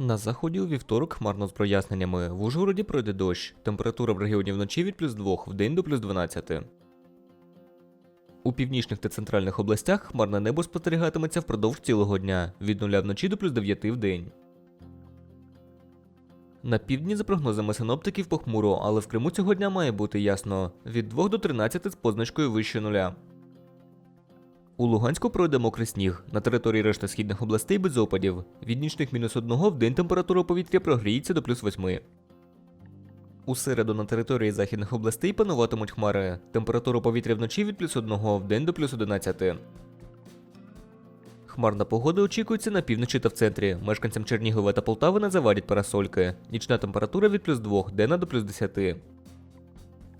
На заході у вівторок хмарно з проясненнями. В Ужгороді пройде дощ. Температура в регіоні вночі від плюс 2, в день до плюс 12. У північних та центральних областях хмарне небо спостерігатиметься впродовж цілого дня від 0 вночі до плюс 9 в день. На півдні, за прогнозами синоптиків, похмуро, але в Криму цього дня має бути ясно від 2 до 13 з позначкою вище нуля. У Луганську пройде мокрий сніг. На території решти східних областей без опадів. Від нічних мінус 1 в день температура повітря прогріється до плюс 8. У середу на території західних областей пануватимуть хмари. Температура повітря вночі від плюс 1 в день до плюс 11. Хмарна погода очікується на півночі та в центрі. Мешканцям Чернігова та Полтави не завадять парасольки. Нічна температура від плюс 2, денна до плюс 10.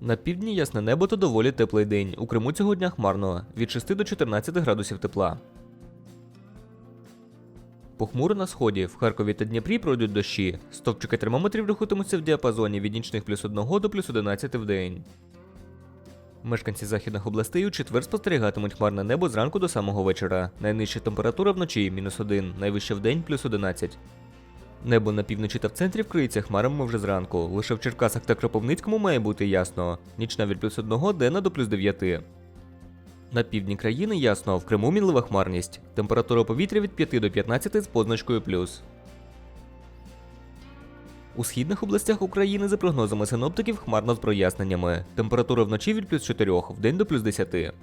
На півдні ясне небо та доволі теплий день. У Криму цього дня хмарно від 6 до 14 градусів тепла. Похмуро на сході. В Харкові та Дніпрі пройдуть дощі. Стовпчики термометрів рухатимуться в діапазоні від нічних плюс 1 до плюс 11 в день. Мешканці західних областей у четвер спостерігатимуть хмарне небо зранку до самого вечора. Найнижча температура вночі мінус 1, найвища в день плюс 11. Небо на півночі та в центрі вкриється хмарами вже зранку. Лише в Черкасах та Кропивницькому має бути ясно. Нічна від плюс 1 денна до плюс 9. На півдні країни ясно, в Криму мінлива хмарність. Температура повітря від 5 до 15 з позначкою плюс. У східних областях України, за прогнозами синоптиків, хмарно з проясненнями. Температура вночі від плюс 4, в день до плюс 10.